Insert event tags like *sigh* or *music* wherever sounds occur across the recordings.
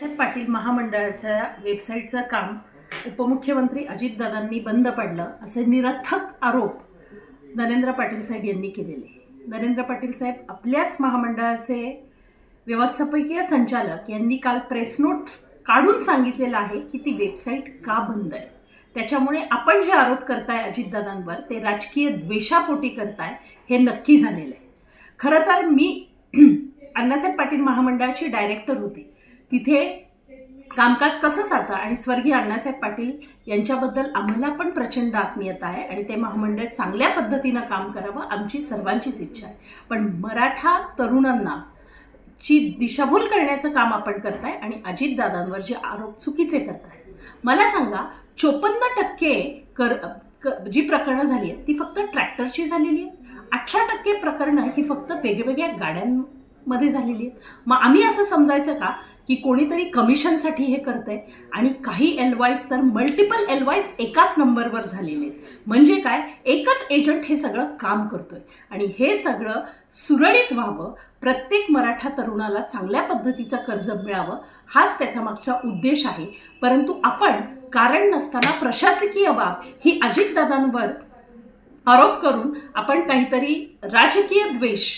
बाळासाहेब पाटील महामंडळाच्या वेबसाईटचं काम उपमुख्यमंत्री अजितदादांनी बंद पडलं असे निरर्थक आरोप नरेंद्र पाटील साहेब यांनी केलेले. नरेंद्र पाटील साहेब आपल्याच महामंडळाचे व्यवस्थापकीय संचालक यांनी काल प्रेस नोट काढून सांगितलेलं आहे की ती वेबसाईट का बंद आहे. त्याच्यामुळे आपण जे आरोप करताय अजितदादांवर ते राजकीय द्वेषापोटी करताय हे नक्की झालेलं आहे. खरं तर मी *clears throat* अण्णासाहेब पाटील महामंडळाची डायरेक्टर होती. तिथे कामकाज कसं चालतं? आणि स्वर्गीय अण्णासाहेब पाटील यांच्याबद्दल आम्हाला पण प्रचंड आत्मीयता आहे आणि ते महामंडळ चांगल्या पद्धतीनं काम करावं आमची सर्वांचीच इच्छा आहे. पण मराठा तरुणांना ची दिशाभूल करण्याचं काम आपण करताय आणि अजितदादांवर जे आरोप चुकीचे करताय. मला सांगा चोपन्न टक्के कर क- जी प्रकरणं झाली आहेत ती फक्त ट्रॅक्टरची झालेली आहेत? अठरा टक्के प्रकरणं ही फक्त वेगवेगळ्या गाड्यां मध्ये झालेली आहेत. मग आम्ही असं समजायचं का की कोणीतरी कमिशनसाठी हे करतंय आणि काही एलवाईस तर मल्टिपल एलवाईस एकाच नंबरवर झालेले आहेत. म्हणजे काय? एकच एजंट हे सगळं काम करतोय. आणि हे सगळं सुरळीत व्हावं प्रत्येक मराठा तरुणाला चांगल्या पद्धतीचं कर्ज मिळावं हाच त्याचा मागचा उद्देश आहे. परंतु आपण कारण नसताना प्रशासकीय बाब ही अजितदादांवर आरोप करून आपण काहीतरी राजकीय द्वेष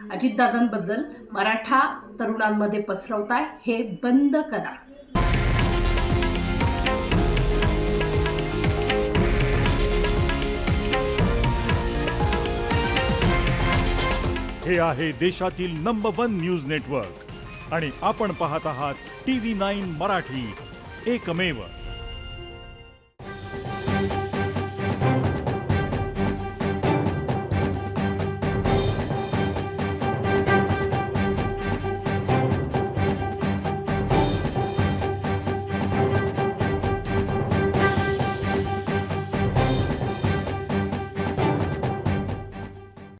अजितदादांबद्दल मराठा तरुणांमध्ये पसरवताय हे बंद करा. हे आहे देशातील नंबर वन न्यूज नेटवर्क आणि आपण पाहत आहात टी व्ही नाईन मराठी. एकमेव.